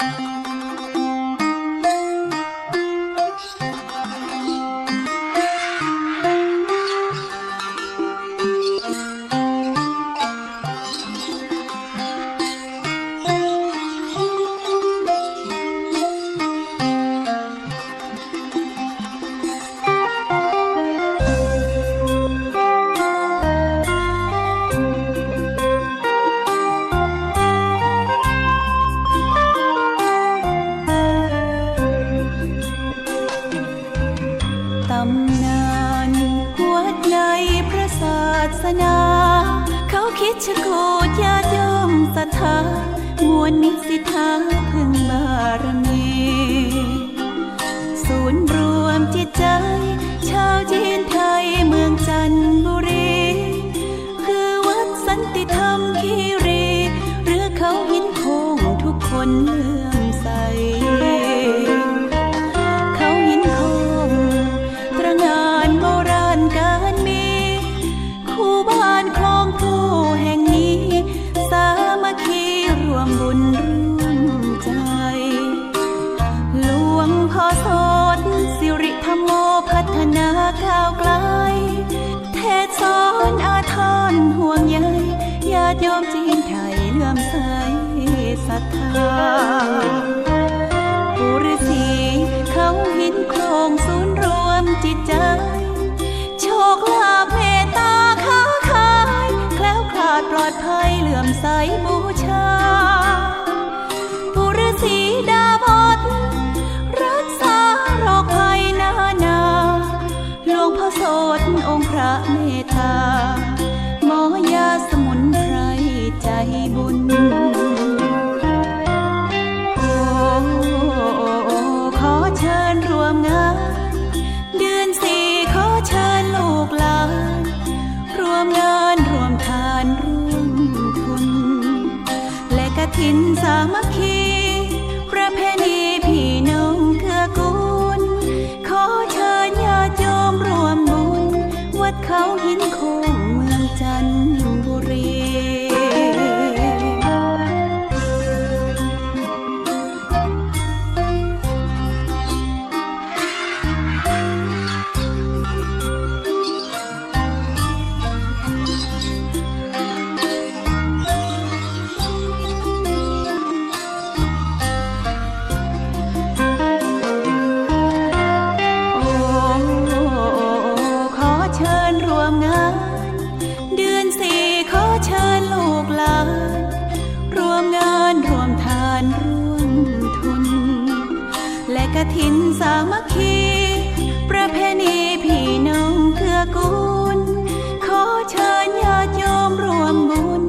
ต คนเลื่อมใส เขาหินคงตระงานโบราณการมี คู่บ้านคลองคู่แห่งนี้ สามัคคีรวมบุญร่วมใจ หลวงพ่อโสดสิริธรรมโมพัฒนาก้าวไกล เทศสอนอาทรห่วงใยญาติโยมจีนไทยเลื่อมใส ศรัทธาปุริสีเขาหินโครงศูนย์รวมจิตใจ โชคลาภเมตตาค้าขายแคล้วคลาดปลอดภัยเหลื่อมใสบูชาปุริสีดาบดรักษาโรคภัยนานา หลวงพ่อโสดองค์พระเมตตา ถินสามัคคี ประเพณีพี่น้องเพื่อกูล ขอเชิญญาติโยมรวมบุญ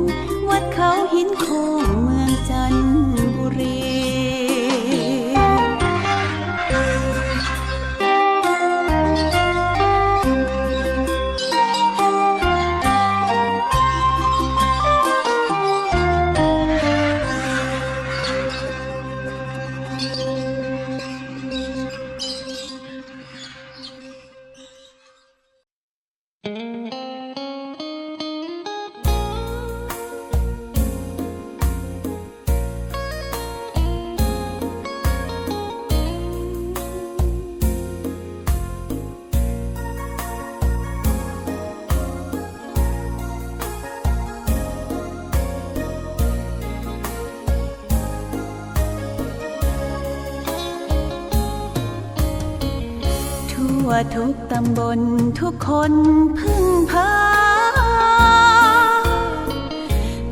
ทุกตำบลทุกคนพึ่งพา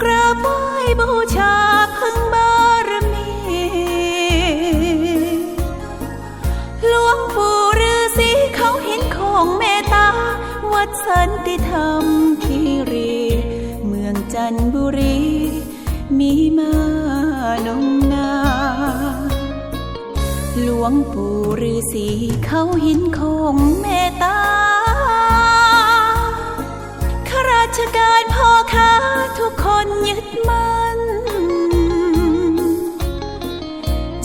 กราบไหว้บูชาพึ่งบารมีหลวงปู่ฤาษีเขาเห็นของเมตตา วัดสันติธรรมคีรี เมืองจันทบุรี มีมานมน วงปู่ฤาษีเขาหินคงเมตตาข้าราชการพ่อค้าทุกคนยึดมั่น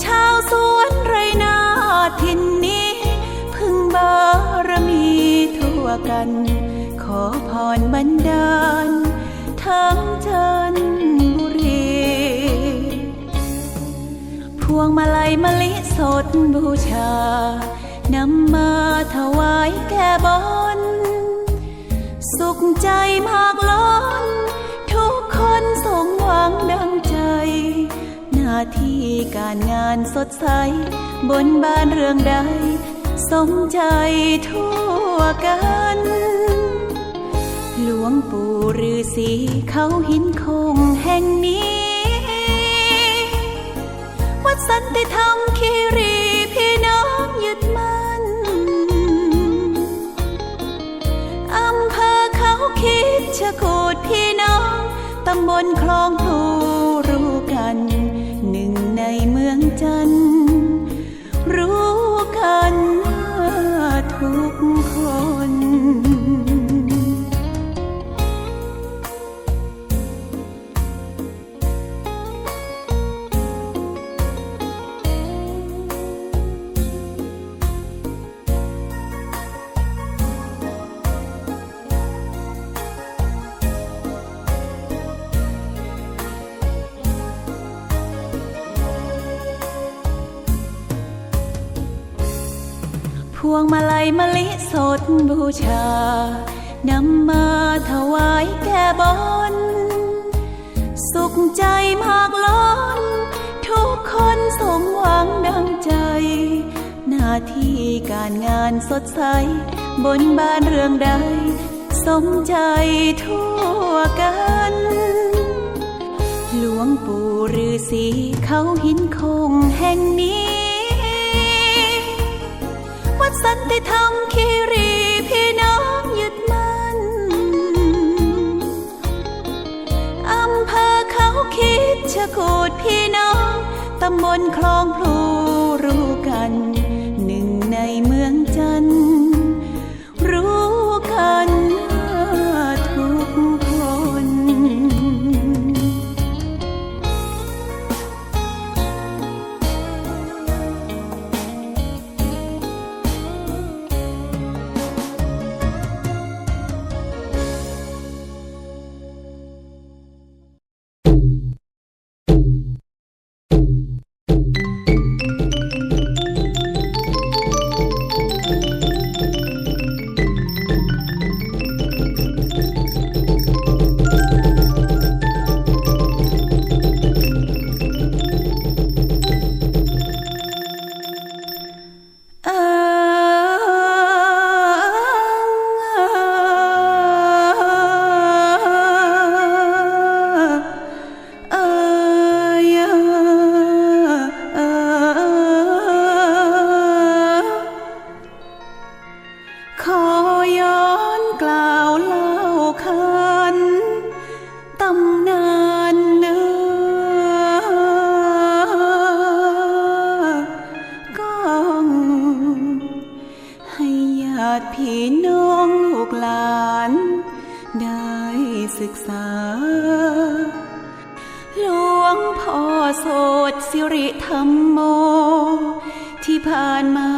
ชาวสวนไรนาทินนี้ พึ่งบารมีทั่วกัน ขอพรบันดาล ทั้งจันบุรีผู้วงมาลัยมะลิ สดบูชานำมาถวายแก่บน สุขใจมากล้น ทุกคนสมหวังดังใจ หน้าที่การงานสดใส บนบ้านเรื่องใด สมใจทั่วกันหลวงปู่ฤาษีเขาหินคงแห่งนี้ สันติธรรมคีรีพี่น้องยึดมั่นอำเภอเขาคิดชะกูดพี่น้องตำบลคลองพลูรู้กัน หนึ่งในเมืองจันท พวงมาลัยมะลิสดบูชานำมาถวายแก่บน สุขใจมากล้น ทุกคนสมหวังดังใจ หน้าที่การงานสดใส บนบ้านเรื่องใด สมใจทั่วกัน หลวงปู่ฤาษีเขาหินคงแห่งนี้ สันติธรรมคีรีพี่น้องยึดมั่นอำเภอเขาคิดชะกูดพี่น้องตำบลคลองพลูรู้กัน หนึ่งในเมืองจันทร์ หลวงพ่อโสดสิริธรรมโม ที่ผ่านมา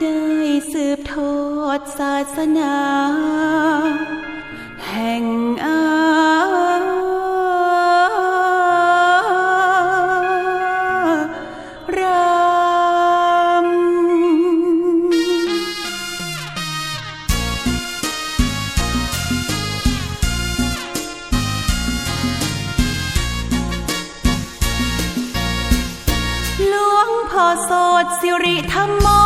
ได้สืบทอดศาสนา แห่งอา โสดสิริธรรมโม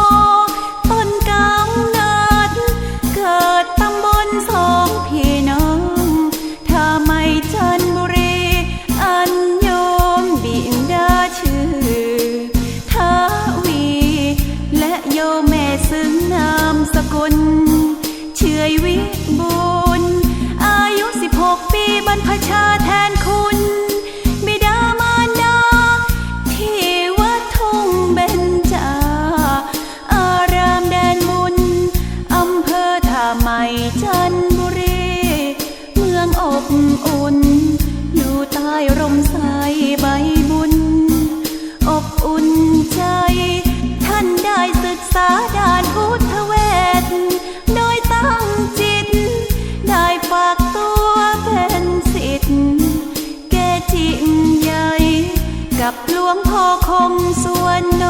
กับหลวงพ่อคงสวนโน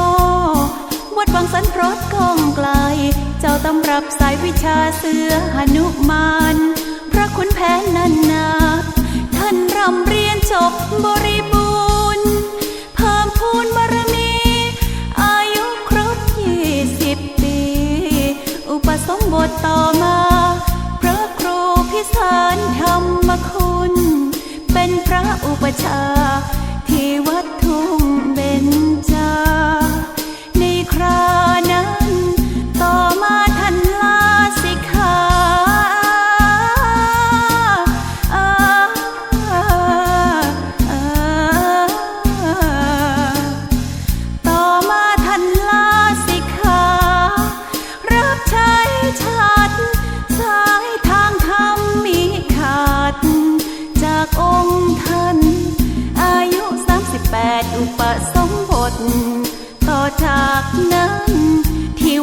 วัดบางสันพรสกองไกล เจ้าตำรับสายวิชาเสือหนุมาน พระคุณแพ้นันนา ท่านรำเรียนจบบริบูรณ์เพิ่มพูนบารมี อายุครบยี่สิบปี อุปสมบทต่อมา พระครูพิสารธรรมคุณ เป็นพระอุปชา จ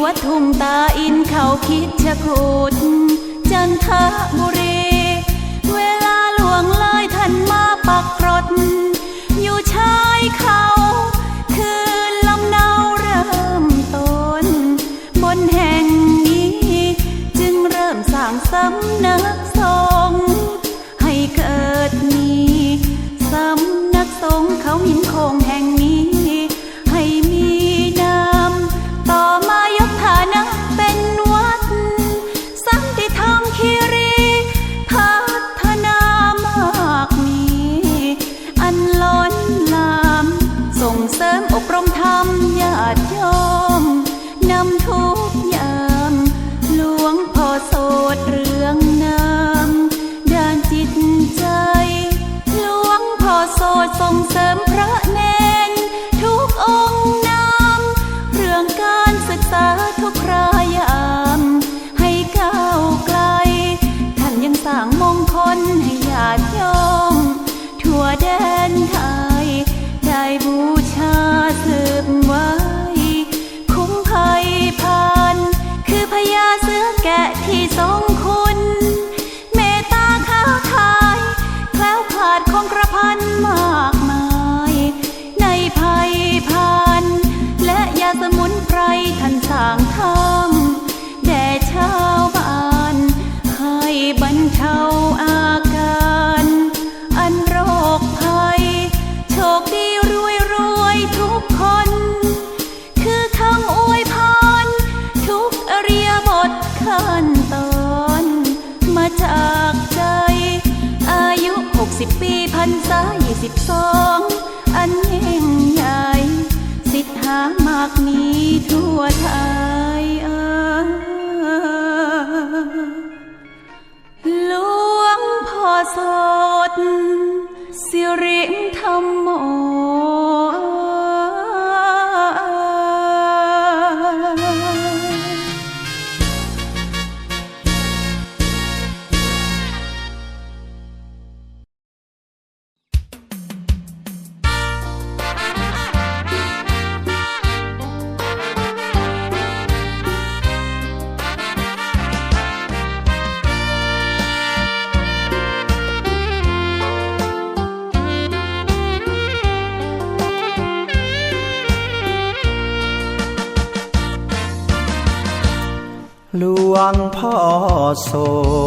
วัดทุ่งตาอินเขาคิดชะกุดจันทบุรีานยัง หลวงพ่อโส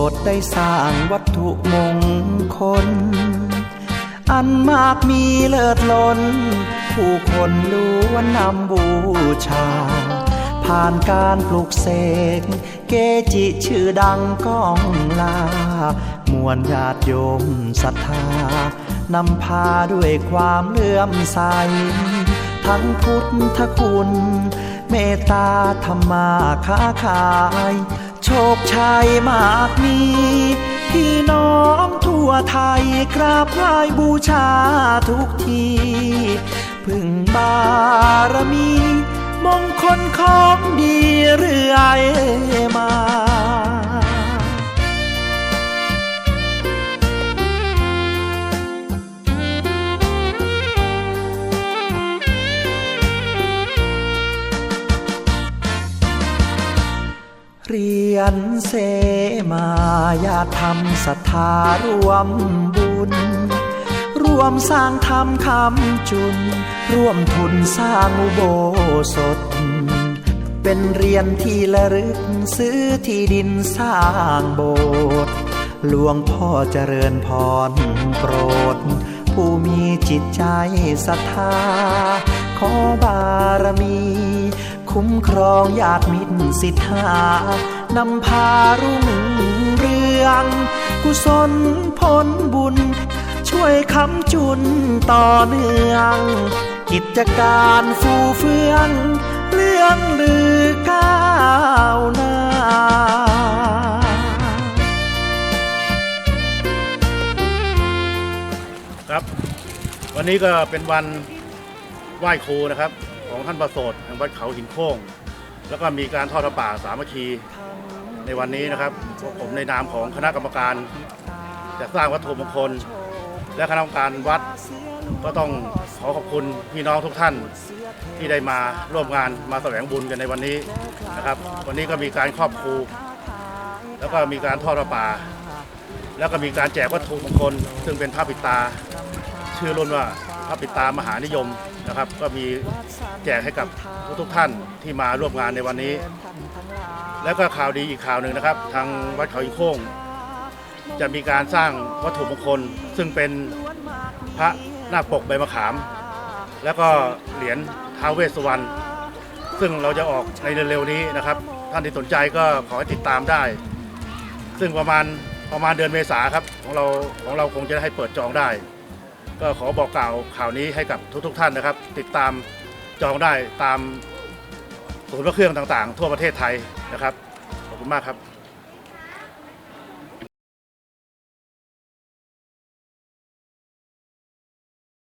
ดได้สร้างวัตถุมงคล อันมากมีเลิศล้น ผู้คนล้วนนำบูชา ผ่านการปลูกเสก เกจิชื่อดังก้องลา มวลญาติโยมศรัทธานำพาด้วยความเลื่อมใส ทั้งพุทธคุณ ตตาธรรมาค้าขาย โชคชัยมากมีพี่น้องทั่วไทยกราบไหว้บูชาทุกที พึ่งบารมี มงคลของดีเรื่อยมา เรียนเสมาญาติธรรมศรัทธารวมบุญ รวมสร้างธรรมคำจุน ร่วมทุนสร้างอุโบสถ เป็นเรียนที่ละลึกซื้อที่ดินสร้างโบสถ์หลวงพ่อเจริญพรโปรด ผู้มีจิตใจศรัทธาขอบารมี คุ้มครองญาติมิตรสิทธานำพารุ่งเรือง กุศลผลบุญ ช่วยคำจุนต่อเนื่อง กิจการฟูเฟือง เรื่องลือก้าวหน้าครับ วันนี้ก็เป็นวันไหว้ครูนะครับ ของท่านประโสดแห่งวัดเขาหินโค้ง แล้วก็มีการทอดพระป่าสามัคคีในวันนี้นะครับพวกผมในนามของคณะกรรมการจะสร้างวัตถุมงคล และคณะกรรมการวัดก็ต้องขอขอบคุณพี่น้องทุกท่านที่ได้มาร่วมงานมาแสวงบุญกันในวันนี้นะครับ วันนี้ก็มีการครอบครู แล้วก็มีการทอดพระป่า แล้วก็มีการแจกวัตถุมงคล ซึ่งเป็นพระปิดตา ชื่อรุ่นว่า พระปิตามหานิยมนะครับ ก็มีแจกให้กับทุกท่านที่มาร่วมงานในวันนี้ แล้วก็ข่าวดีอีกข่าวหนึ่งนะครับ ทางวัดเขาอินโค้งจะมีการสร้างวัตถุมงคล ซึ่งเป็นพระนาคปกใบมะขาม แล้วก็เหรียญท้าวเวสสุวรรณซึ่งเราจะออกในเร็วๆนี้นะครับ ท่านที่สนใจก็ขอให้ติดตามได้ ซึ่งประมาณประมาณเดือนเมษาครับของเราของเราคงจะให้เปิดจองได้ ก็ขอบอกกล่าวข่าวนี้ให้กับทุกๆท่านนะครับ ติดตามจองได้ตามศูนย์พระเครื่องต่างๆ ทั่วประเทศไทยนะครับ ขอบคุณมากครับ